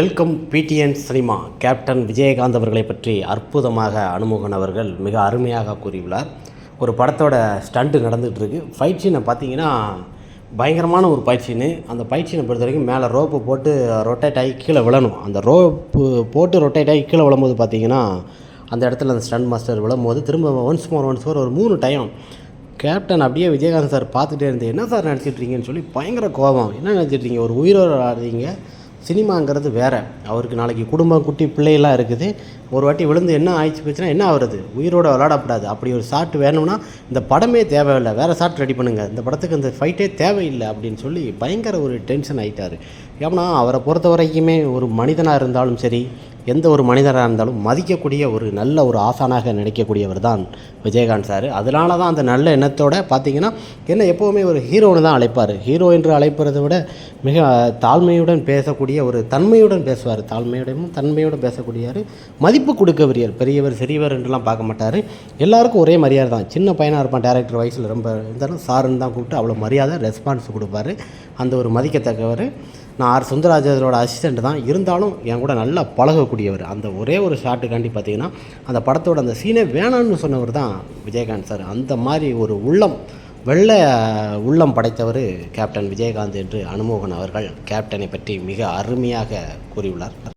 Welcome பிடிஎன் cinema. Captain Vijayakanth அவர்களை பற்றி அற்புதமாக அனுமோகன் அவர்கள் மிக அருமையாக கூறியுள்ளார். ஒரு படத்தோட ஸ்டண்ட்டு நடந்துகிட்டு இருக்கு ஃபைட் சீனை பார்த்தீங்கன்னா பயங்கரமான ஒரு பயிற்சின்னு அந்த பயிற்சியை பொறுத்த வரைக்கும் மேலே ரோப்பு போட்டு ரொட்டேட் ஆகி கீழே விழணும். அந்த ரோப்பு போட்டு ரொட்டேட் ஆகி கீழே விழும்போது பார்த்தீங்கன்னா அந்த இடத்துல அந்த ஸ்டண்ட் மாஸ்டர் விழும்போது திரும்ப ஒன்ஸ் மோர் ஒன்ஸ் மோர் ஒரு மூணு டைம் கேப்டன் அப்படியே விஜயகாந்த் சார் பார்த்துட்டே இருந்து என்ன சார் நினச்சிட்ருக்கீங்கன்னு சொல்லி பயங்கர கோபம். என்ன நினச்சிட்ருக்கீங்க ஒரு உயிரோடு ஆடுறீங்க. சினிமாங்கிறது வேறு. அவருக்கு நாளைக்கு குடும்பம் குட்டி பிள்ளையெல்லாம் இருக்குது. ஒரு வாட்டி விழுந்து என்ன ஆயிடுச்சு போச்சுன்னா என்ன ஆகுறது உயிரோட விளாடப்படாது அப்படி ஒரு ஷாட் வேணும்னா இந்த படமே தேவையில்லை. வேறு ஷாட் ரெடி பண்ணுங்கள் இந்த படத்துக்கு இந்த ஃபைட்டே தேவையில்லை அப்படின்னு சொல்லி பயங்கர ஒரு டென்ஷன் ஆகிட்டார் ஏன்னா அவரை பொறுத்த வரைக்குமே ஒரு மனிதனாக இருந்தாலும் சரி எந்த ஒரு மனிதராக இருந்தாலும் மதிக்கக்கூடிய ஒரு நல்ல ஒரு ஆசானாக நினைக்கக்கூடியவர் தான் விஜயகாந்த் சார். அதனால தான் அந்த நல்ல எண்ணத்தோட பார்த்தீங்கன்னா என்ன எப்போவுமே ஒரு ஹீரோன்னு தான் அழைப்பார். ஹீரோ என்று அழைப்பதை விட மிக தாழ்மையுடன் பேசக்கூடிய ஒரு தன்மையுடன் பேசுவார். தாழ்மையுடனும் தன்மையுடன் பேசக்கூடியார் மதிப்பு கொடுக்கவரியர் பெரியவர் சிறியவர் என்றெல்லாம் பார்க்க மாட்டார். எல்லாருக்கும் ஒரே மரியாதை தான். சின்ன பையனாக இருப்பான் டேரக்டர் வயசில் ரொம்ப இருந்தாலும் சாருன்னு தான் கூப்பிட்டு அவ்வளோ மரியாதை ரெஸ்பான்ஸ் கொடுப்பாரு. அந்த ஒரு மதிக்கத்தக்கவர். நான் ஆர் சுந்தரராஜரோட அசிஸ்டண்ட் தான். இருந்தாலும் என் கூட நல்லா பழகக்கூடியவர் அந்த ஒரே ஒரு ஷாட்டுக்காண்டி பார்த்தீங்கன்னா அந்த படத்தோட அந்த சீனே வேணான்னு சொன்னவர் தான் விஜயகாந்த் சார் அந்த மாதிரி ஒரு உள்ளம் வெள்ளை உள்ளம் படைத்தவர் கேப்டன் விஜயகாந்த் என்று அனுமோகன் அவர்கள். கேப்டனை பற்றி மிக அருமையாக கூறியுள்ளார்.